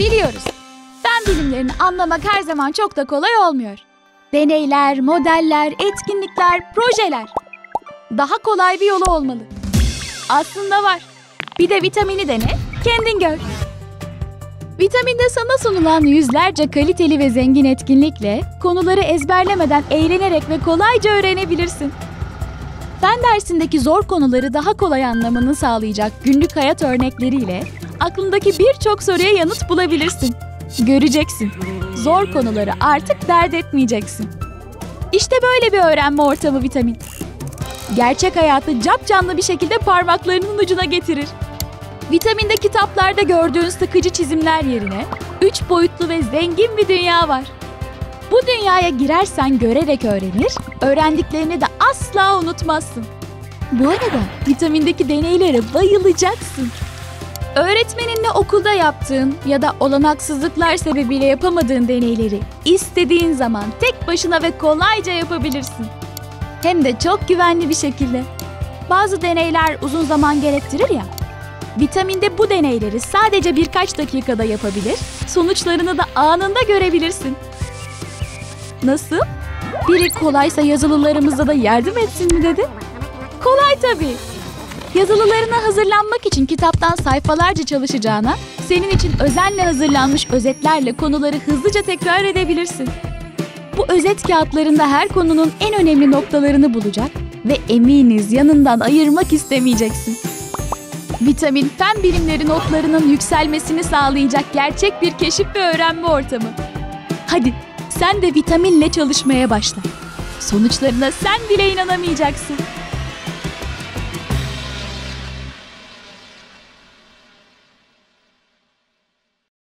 Biliyoruz. Fen bilimlerini anlamak her zaman çok da kolay olmuyor. Deneyler, modeller, etkinlikler, projeler. Daha kolay bir yolu olmalı. Aslında var. Bir de vitamini dene, kendin gör. Vitaminde sana sunulan yüzlerce kaliteli ve zengin etkinlikle konuları ezberlemeden eğlenerek ve kolayca öğrenebilirsin. Fen dersindeki zor konuları daha kolay anlamanı sağlayacak günlük hayat örnekleriyle aklındaki birçok soruya yanıt bulabilirsin. Göreceksin. Zor konuları artık dert etmeyeceksin. İşte böyle bir öğrenme ortamı vitamin. Gerçek hayatı cap canlı bir şekilde parmaklarının ucuna getirir. Vitaminde kitaplarda gördüğün sıkıcı çizimler yerine üç boyutlu ve zengin bir dünya var. Bu dünyaya girersen görerek öğrenir, öğrendiklerini de asla unutmazsın. Bu arada vitamindeki deneylere bayılacaksın. Öğretmeninle okulda yaptığın ya da olanaksızlıklar sebebiyle yapamadığın deneyleri istediğin zaman tek başına ve kolayca yapabilirsin. Hem de çok güvenli bir şekilde. Bazı deneyler uzun zaman gerektirir ya. Vitaminde bu deneyleri sadece birkaç dakikada yapabilir, sonuçlarını da anında görebilirsin. Nasıl? Biri kolaysa yazılılarımıza da yardım etsin mi dedi? Kolay tabii. Yazılılarına hazırlanmak için kitaptan sayfalarca çalışacağına, senin için özenle hazırlanmış özetlerle konuları hızlıca tekrar edebilirsin. Bu özet kağıtlarında her konunun en önemli noktalarını bulacak ve eminiz yanından ayırmak istemeyeceksin. Vitamin fen bilimleri notlarının yükselmesini sağlayacak gerçek bir keşif ve öğrenme ortamı. Hadi sen de vitaminle çalışmaya başla. Sonuçlarına sen bile inanamayacaksın.